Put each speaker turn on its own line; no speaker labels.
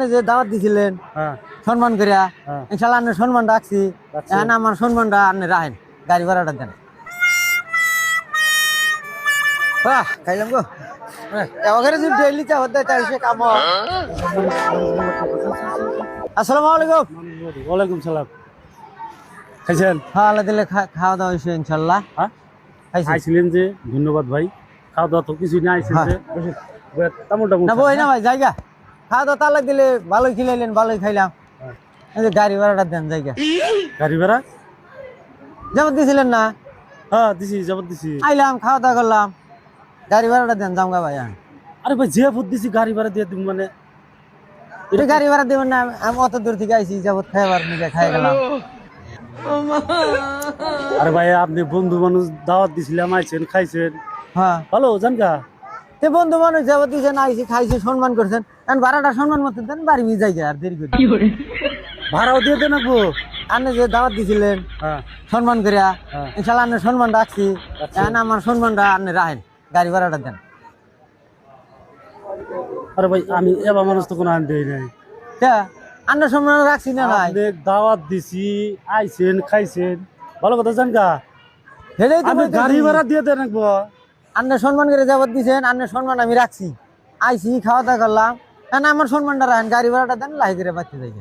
আপনি যে দাওয়াত দিছিলেন
হ্যাঁ।
সম্মান করিয়া
হ্যাঁ।
ইনশাল্লাহ আপনি সম্মান রাখছি। এখন আমার সম্মানটা আপনি রাখেন গাড়ি ভাড়াটা দেন। বাহ খাইলাম গো। এবারে যদি ডেইলি চা হতে চাই সে কাম। আসসালামু আলাইকুম।
ওয়ালাইকুম সালাম। খাইছেন?
হ্যাঁ দিলে খা- খাওয়া দাওয়া হয়েছে ইনশাল্লাহ
হ্যাঁ। যে ধন্যবাদ ভাই। খাওয়া দাওয়া তো কিছুই না আইছেন যে। তেমন তেমন
না না ভাই জায়গা। খাওয়া দাওয়া তালাক দিলে ভালোই খিলাইলেন ভালোই খাইলাম।
হ্যাঁ।
এই যে গাড়ি ভাড়াটা দেন জায়গা।
গাড়ি ভাড়া?
যেমন দিছিলেন না?
হ্যাঁ দিছি যাবত দিছি।
আইলাম খাওয়া দাওয়া করলাম। গাড়ি ভাড়াটা দেন জামগা ভাই আমি
আরে ভাই যে ফুট দিছি গাড়ি ভাড়া দিয়ে দিব মানে।
এটা গাড়ি ভাড়া দেবেন না আমি অত দূর থেকে আইছি যাবত খাইবার নিজে খাই গেলাম।
আরে ভাই আপনি বন্ধু মানুষ দাওয়াত দিছিলাম আইছেন খাইছেন।
হ্যাঁ।
ভালো জানকা
তে বন্ধু মানুষ যাবত দিয়েছেন আইছি খাইছি সম্মান করছেন। এখন ভাড়াটা সম্মান মতো দেন বাড়ি নিয়ে যাই আর দেরি করি।
ভাড়াও দিয়ে দেন আপু।
আপনি যে দাওয়াত দিছিলেন
হ্যাঁ।
সম্মান করিয়া
হ্যাঁ।
ইনশাল্লাহ আপনি সম্মান রাখছি। এখন আমার সম্মানটা আপনি রাখেন গাড়ি ভাড়াটা দেন।
আরে ভাই আমি এবার মানুষ তো কোনো দেই নাই।
তা আপনার সম্মান রাখছি না
আপনি দাওয়াত দিছি আইছেন খাইছেন। ভালো কথা জানকা
সেটাই তো
আমি গাড়ি ভাড়া দিয়ে দেন একবো
আপনি সম্মান করে যাবত দিছেন, আন্নে সম্মান আমি রাখছি। আইসি খাওয়া দাওয়া করলাম। কেন আমার সম্মানটা রাখেন, গাড়ি ভাড়াটা দেন, লাহি করে বাচ্চা যাই